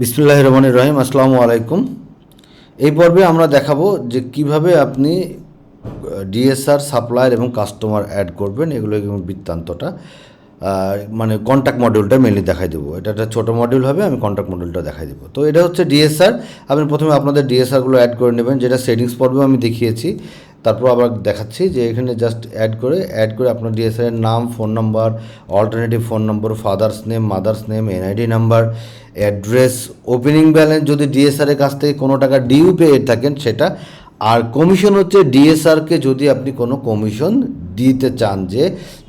বিসমুল্লাহ রহমান রহিম, আসসালামু আলাইকুম। এই পর্বে আমরা দেখাবো যে কীভাবে আপনি ডিএসআর সাপ্লায়ার এবং কাস্টমার অ্যাড করবেন, এগুলো বৃত্তান্তটা। মানে কন্ট্যাক্ট মডিউলটা মেনলি দেখাই দেবো। এটা একটা ছোটো মডিউল হবে, আমি কন্ট্যাক্ট মডিউলটা দেখাই দেবো। তো এটা হচ্ছে ডিএসআর আপনি প্রথমে আপনাদের ডিএসআরগুলো অ্যাড করে নেবেন, যেটা সেটিংস পর্বেও আমি দেখিয়েছি। তারপর আবার দেখাচ্ছি যে এখানে জাস্ট অ্যাড করে অ্যাড করে আপনার ডিএসআর এর নাম phone number alternative phone number father's name mother's name NID number address opening balance যদি ডিএসআর এর কাছ থেকে কোনো টাকা ডিউ পেয়ে থাকেন সেটা, আর কমিশন হচ্ছে ডিএসআরকে যদি আপনি কোনো কমিশন দিতে চান যে,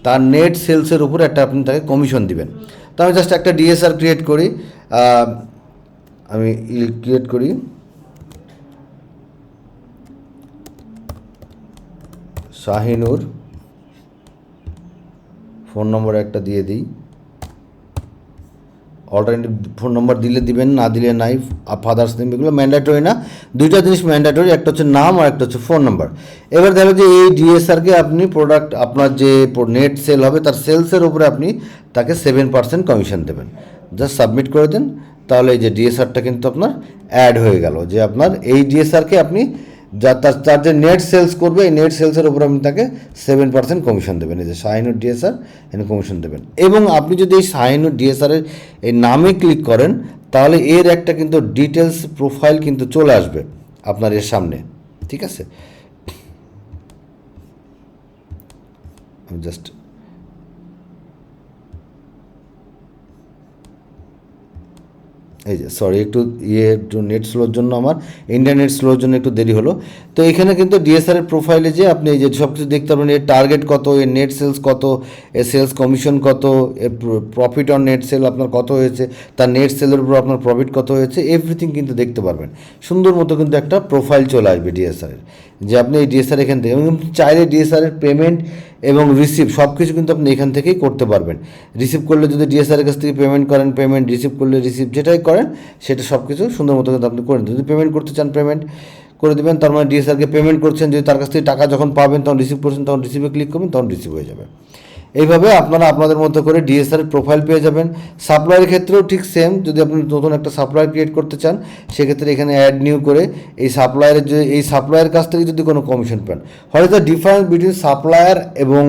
তার নেট সেলসের উপর একটা আপনি তাকে কমিশন দিবেন। তো আমি জাস্ট একটা ডিএসআর ক্রিয়েট করি আমি ক্রিয়েট করি। শাহিনুর ফোন নম্বর একটা দিয়ে দিই। অল্টারনেটিভ ফোন নম্বর দিলে দিবেন, না দিলে নাই ফাদার্স নেম এগুলো ম্যান্ডেটরি না। দুইটা জিনিস ম্যান্ডেটরি একটা হচ্ছে নাম আর একটা হচ্ছে ফোন নাম্বার এবার দেখো যে এই ডিএসআরকে আপনি প্রোডাক্ট আপনার যে নেট সেল হবে, তার সেলসের উপরে আপনি তাকে সেভেন পার্সেন্ট কমিশন দেবেন। জাস্ট সাবমিট করে দেন, তাহলে এই যে ডিএসআরটা কিন্তু আপনার অ্যাড হয়ে গেল। যে আপনার এই ডিএসআরকে আপনি যা তার তার যে নেট সেলস করবে, এই নেট সেলসের উপর আপনি তাকে সেভেন পার্সেন্ট কমিশন দেবেন এই যে শাহিনুর ডিএসআর এখানে কমিশন দেবেন। এবং আপনি যদি এই শাহিনুর ডিএসআরের এই নামে ক্লিক করেন, তাহলে এর একটা কিন্তু ডিটেলস প্রোফাইল কিন্তু চলে আসবে আপনার এর সামনে। ঠিক আছে? আমি জাস্ট এই যে সরি একটু ইয়ে একটু নেট স্লোর জন্য আমার ইন্টারনেট স্লোর জন্য একটু দেরি হলো। তো এখানে কিন্তু ডিএসআর এর প্রোফাইলে যে আপনি এই যে সব কিছু দেখতে পারবেন, এর টার্গেট কত, এর নেট সেলস কত, এর সেলস কমিশন কত, এর প্রফিট অন নেট সেল আপনার কত হয়েছে, তার নেট সেলের উপর আপনার প্রফিট কত হয়েছে এভরিথিং কিন্তু দেখতে পারবেন। সুন্দর মতো কিন্তু একটা প্রোফাইল চলে আসবে ডিএসআর এর। যে আপনি এই ডিএসআর এখান থেকে চাইলে ডিএসআর এর পেমেন্ট এবং রিসিভ সব কিছু কিন্তু আপনি এখান থেকেই করতে পারবেন। রিসিভ করলে যদি ডিএসআর কাছ থেকে পেমেন্ট করেন পেমেন্ট রিসিভ করলে রিসিভ যেটাই করেন, সেটা সব কিছু সুন্দর মতো কিন্তু আপনি করেন যদি পেমেন্ট করতে চান পেমেন্ট করে দেবেন, তার মানে ডিএসআরকে পেমেন্ট করছেন, যদি তার কাছ থেকে টাকা যখন পাবেন, তখন রিসিভ করছেন, তখন রিসিভে ক্লিক করবেন, তখন রিসিভ হয়ে যাবে। এইভাবে আপনারা আপনাদের মতো করে ডিএসআর প্রোফাইল পেয়ে যাবেন। সাপ্লাইয়ের ক্ষেত্রেও ঠিক সেম যদি আপনি নতুন একটা সাপ্লাই ক্রিয়েট করতে চান, সেক্ষেত্রে এখানে অ্যাড নিউ করে এই সাপ্লায়ারের যে এই সাপ্লায়ার কাছ থেকে যদি কোনো কমিশন পান। দ্য ডিফারেন্স বিটুইন সাপ্লায়ার এবং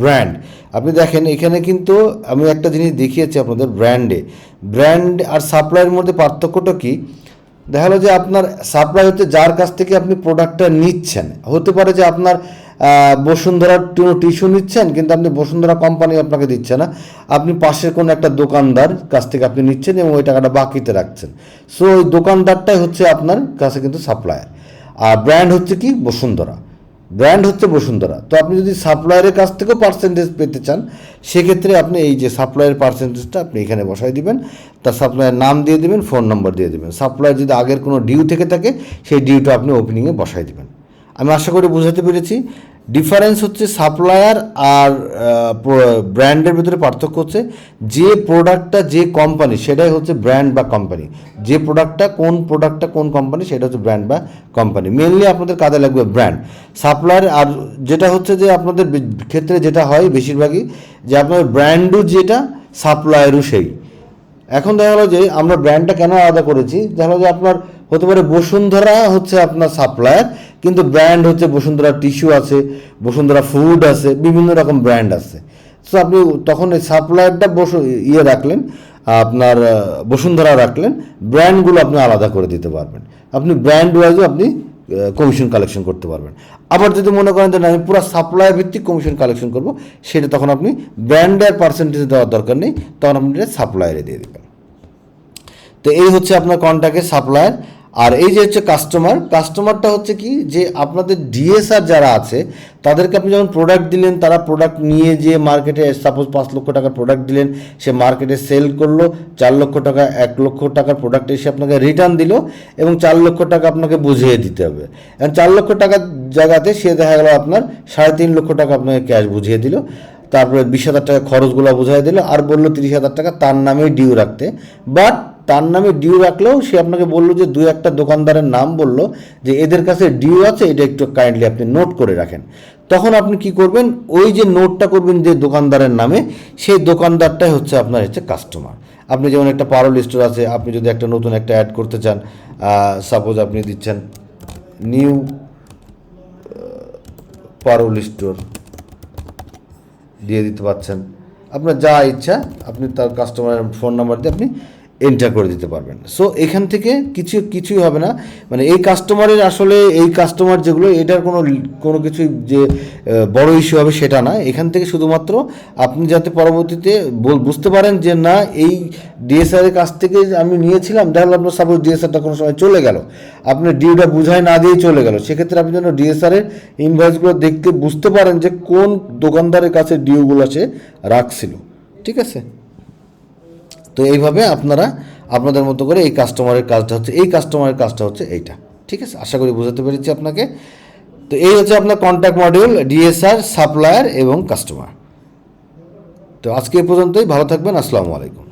ব্র্যান্ড আপনি দেখেন, এখানে কিন্তু আমি একটা জিনিস দেখিয়েছি আপনাদের ব্র্যান্ডে ব্র্যান্ড আর সাপ্লাইয়ের মধ্যে পার্থক্যটা কি? দেখা গেলো যে আপনার সাপ্লাই হচ্ছে যার কাছ থেকে আপনি প্রোডাক্টটা নিচ্ছেন। হতে পারে যে আপনার বসুন্ধরার কোনো টিস্যু নিচ্ছেন? কিন্তু আপনি বসুন্ধরা কোম্পানি আপনাকে দিচ্ছে না। আপনি পাশের কোনো একটা দোকানদার কাছ থেকে আপনি নিচ্ছেন এবং ওই টাকাটা বাকিতে রাখছেন। সো ওই দোকানদারটাই হচ্ছে আপনার কাছে কিন্তু সাপ্লায়ার আর ব্র্যান্ড হচ্ছে কি? বসুন্ধরা। ব্র্যান্ড হচ্ছে বসুন্ধরা। তো আপনি যদি সাপ্লায়ারের কাছ থেকেও পার্সেন্টেজ পেতে চান, সেক্ষেত্রে আপনি এই যে সাপ্লায়ার পার্সেন্টেজটা আপনি এখানে বসাই দিবেন। তার সাপ্লায়ার নাম দিয়ে দিবেন ফোন নম্বর দিয়ে দিবেন। সাপ্লায়ার যদি আগের কোনো ডিউ থেকে থাকে, সেই ডিউটা আপনি ওপেনিংয়ে বসাই দিবেন। আমি আশা করি বোঝাতে পেরেছি। ডিফারেন্স হচ্ছে সাপ্লায়ার আর ব্র্যান্ডের ভিতরে পার্থক্য হচ্ছে যে প্রোডাক্টটা যে কোম্পানি সেটাই হচ্ছে ব্র্যান্ড বা কোম্পানি যে প্রোডাক্টটা কোন প্রোডাক্টটা কোন কোম্পানি সেটা হচ্ছে ব্র্যান্ড বা কোম্পানি মেনলি আপনাদের কাজে লাগবে ব্র্যান্ড সাপ্লায়ার আর যেটা হচ্ছে যে আপনাদের ক্ষেত্রে যেটা হয় বেশিরভাগই যে আপনার ব্র্যান্ডও যেটা সাপ্লায়ারও সেই। এখন দেখা গেলো যে আমরা ব্র্যান্ডটা কেন আলাদা করেছি? দেখা গেলো যে আপনার হতে পারে বসুন্ধরা হচ্ছে আপনার সাপ্লায়ার, কিন্তু ব্র্যান্ড হচ্ছে বসুন্ধরা টিস্যু আছে, বসুন্ধরা ফুড আছে, বিভিন্ন রকম ব্র্যান্ড আছে। সো আপনি তখন এই সাপ্লায়ারটা বসু ইয়ে রাখলেন, আপনার বসুন্ধরা রাখলেন, ব্র্যান্ডগুলো আপনি আলাদা করে দিতে পারবেন। আপনি ব্র্যান্ড ওয়াইজও আপনি কমিশন কালেকশন করতে পারবেন। আবার যদি মনে করেন যে না, আমি পুরো সাপ্লাই ভিত্তিক কমিশন কালেকশন করব, সেটা তখন আপনি ব্র্যান্ডের পার্সেন্টেজ দেওয়ার দরকার নেই, তখন আপনি এটা সাপ্লায়ারে দিয়ে দেবেন। তো এই হচ্ছে আপনার কন্ট্যাক্টের সাপ্লায়ার আর এই যে হচ্ছে কাস্টমার কাস্টমারটা হচ্ছে কি যে আপনাদের ডিএসআর যারা আছে, তাদেরকে আপনি যখন প্রোডাক্ট দিলেন, তারা প্রোডাক্ট নিয়ে যে মার্কেটে সাপোজ পাঁচ লক্ষ টাকার প্রোডাক্ট দিলেন, সে মার্কেটে সেল করল, চার লক্ষ টাকা, এক লক্ষ টাকার প্রোডাক্ট এসে আপনাকে রিটার্ন দিল এবং চার লক্ষ টাকা আপনাকে বুঝিয়ে দিতে হবে। এখন চার লক্ষ টাকার জায়গাতে সে দেখা গেল আপনার সাড়ে তিন লক্ষ টাকা আপনাকে ক্যাশ বুঝিয়ে দিল, তারপরে বিশ হাজার টাকা খরচগুলো বোঝাই দিল, আর বলল তিরিশ হাজার টাকা তার নামেই ডিউ রাখতে। বাট তার নামে ডিউ রাখলেও সে আপনাকে বলল যে দু একটা দোকানদারের নাম বলল যে এদের কাছে ডিউ আছে, এটা একটু কাইন্ডলি আপনি নোট করে রাখেন। তখন আপনি কি করবেন? ওই যে নোটটা করবেন যে দোকানদারের নামে, সেই দোকানদারটাই হচ্ছে আপনার হচ্ছে কাস্টমার আপনি যেমন একটা পারল স্টোর আছে, আপনি যদি একটা নতুন একটা অ্যাড করতে চান সাপোজ আপনি দিচ্ছেন নিউ পারল স্টোর দিয়ে দিতে পারছেন। আপনার যা ইচ্ছা, আপনি তার কাস্টমারের ফোন নাম্বার দিয়ে আপনি এন্টার করে দিতে পারবেন। সো এখান থেকে কিছু, কিছুই হবে না। মানে এই কাস্টমারের আসলে এই কাস্টমার যেগুলো, এটার কোনো কোনো কিছু যে বড় ইস্যু হবে সেটা না। এখান থেকে শুধুমাত্র আপনি যাতে পরবর্তীতে বুঝতে পারেন যে, না, এই ডিএসআর এর কাছ থেকে আমি নিয়েছিলাম দেখা আপনার সাপোজ ডিএসআরটা কোনো সময় চলে গেল। আপনি ডিউটা বুঝায় না দিয়েই চলে গেল। সেক্ষেত্রে আপনি যেন ডিএসআর এর ইনভয়েসগুলো দেখতে, বুঝতে পারেন যে, কোন দোকানদারের কাছে ডিউগুলো সে রাখছিল। ঠিক আছে? তো এইভাবে আপনারা আপনাদের মতো করে এই কাস্টমারের কাজটা হচ্ছে, এই কাস্টমারের কাজটা হচ্ছে এইটা। ঠিক আছে? আশা করি বোঝাতে পেরেছি আপনাকে। তো এই হচ্ছে আপনার কন্ট্যাক্ট মডিউল ডিএসআর সাপ্লায়ার এবং কাস্টমার তো আজকে এ পর্যন্তই, ভালো থাকবেন, আসসালামু আলাইকুম।